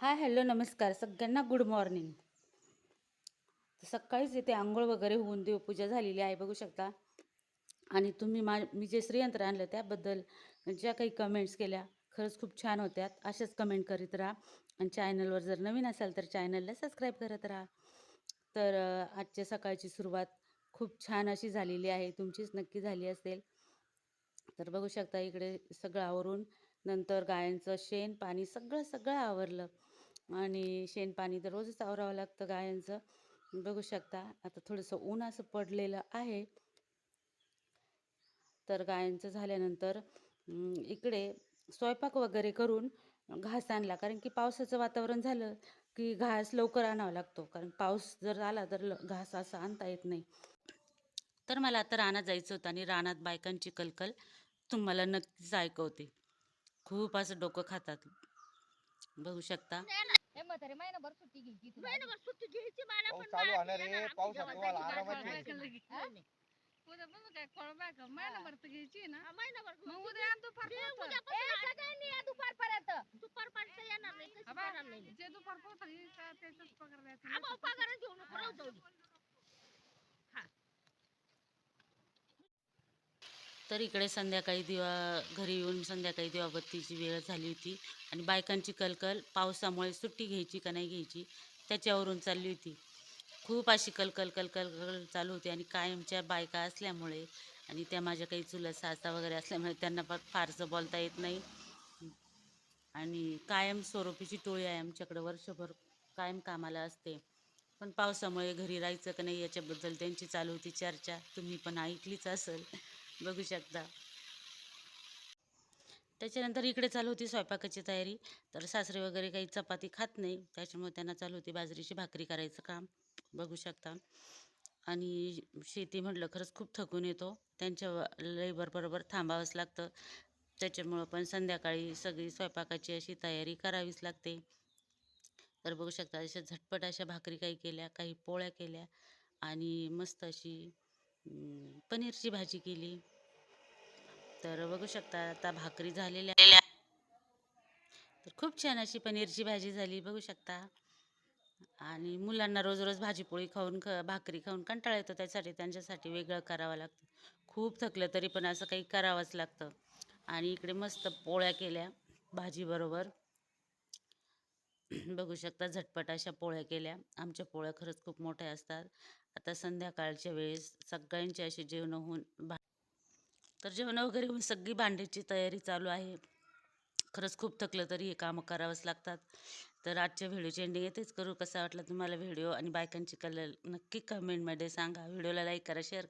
Hi hello नमस्कार. सगळ्यांना good morning सकाळीच इथे आंघोळ वगैरे होऊन देवपूजा झालेली आहे बघू शकता. आणि तुम्ही मा मी जे श्रीयंत्र आणलं त्याबद्दल ज्या काही कमेंट्स केल्या खरंच खूप छान होत्यात. अशाच कमेंट करीत राहा. आणि चॅनलवर जर नवीन असाल तर चॅनलला सबस्क्राईब करत राहा. तर आजच्या सकाळची सुरुवात खूप छान अशी झालेली आहे. तुमचीच नक्की झाली असेल. तर बघू शकता इकडे सगळं आवरून नंतर गायांचं शेण पाणी सगळं सगळं आवरलं. आणि शेण पाणी तर रोजच आवरावं लागतं गायांचं. बघू शकता आता थोडंसं ऊन असं पडलेलं आहे. तर गायांचं झाल्यानंतर इकडे स्वयंपाक वगैरे करून घास आणला. कारण की पावसाचं वातावरण झालं की घास लवकर आणावा लागतो. कारण पाऊस जर आला तर ल- घास असं आणता येत नाही. तर मला आता रानात जायचं होतं आणि रानात बायकांची कलकल तुम्हाला नक्कीच ऐकवते. खूप असं डोकं खातात. बघू शकता. म्हातारे महिनाभर सुट्टी घ्यायची तुला. महिनाभर सुट्टी घ्यायची मला पाऊस पण चालू होणार आहे, तुम्हाला आरामात. हा? उद्या बघू काय फळबाग महिनाभर तर घ्यायची ना हा, मग उद्या फार ते पोतं. ए, सगळ्यांनी या दुपारपर्यंत दुपारपर्यंत येणार नाही कशी आबा, येणार नाही जे दुपार पोतं घेईल का त्याचाच पगार द्यायचा. आबा, पगारच घेऊ नको राहू जाऊ तर इकडे संध्याकाळी दिवा घरी येऊन संध्याकाळी दिवाबत्तीची वेळ झाली होती. आणि बायकांची कलकल पावसामुळे सुट्टी घ्यायची का नाही घ्यायची त्याच्यावरून चालली होती. खूप अशी कलकल कलकल कल चालू होती. आणि कायमच्या बायका असल्यामुळे आणि त्या माझ्या काही चुलत सासा वगैरे असल्यामुळे त्यांना फार फारसं बोलता येत नाही. आणि कायम स्वरूपीची टोळी आहे आमच्याकडं. वर्षभर कायम कामाला असते. पण पावसामुळे घरी राहायचं का नाही याच्याबद्दल त्यांची चालू होती चर्चा. तुम्ही पण ऐकलीच असेल. बघू शकता. त्याच्यानंतर इकडे चालू होती स्वयंपाकाची तयारी. तर सासरे वगैरे काही चपाती खात नाही. त्याच्यामुळे त्यांना चालू होती बाजरीची भाकरी करायचं काम. बघू शकता. आणि शेती म्हटलं खरंच खूप थकून येतो. त्यांच्या लेबरबरोबर थांबावंच लागतं. त्याच्यामुळं पण संध्याकाळी सगळी स्वयंपाकाची अशी तयारी करावीच लागते. तर बघू शकता अशा झटपट अशा भाकरी काही केल्या काही पोळ्या केल्या आणि मस्त अशी पनीरची भाजी केली. तर बघू शकता आता भाकरी झालेल्या तर खूप छान अशी पनीरची भाजी झाली बघू शकता. आणि मुलांना रोज रोज भाजीपोळी खाऊन ख भाकरी खाऊन कंटाळा येतो त्यासाठी त्यांच्यासाठी वेगळं करावं लागतं. खूप थकलं तरी पण असं काही करावंच लागतं. आणि इकडे मस्त पोळ्या केल्या भाजीबरोबर बघू शकता झटपट अशा पोळ्या केल्या. आमच्या पोळ्या खरंच खूप मोठ्या असतात. आता संध्याकाळच्या वेळेस सगळ्यांची अशी जेवण होऊन तर जेवण वगैरे होऊन सगळी भांड्याची तयारी चालू आहे. खरंच खूप थकलं तरी हे कामं करावंच लागतात. तर आजच्या व्हिडिओची एंडिंग येतेच करू. कसा वाटला तुम्हाला व्हिडिओ आणि बायकांची कलर नक्की कमेंटमध्ये सांगा. व्हिडिओला लाईक करा शेअर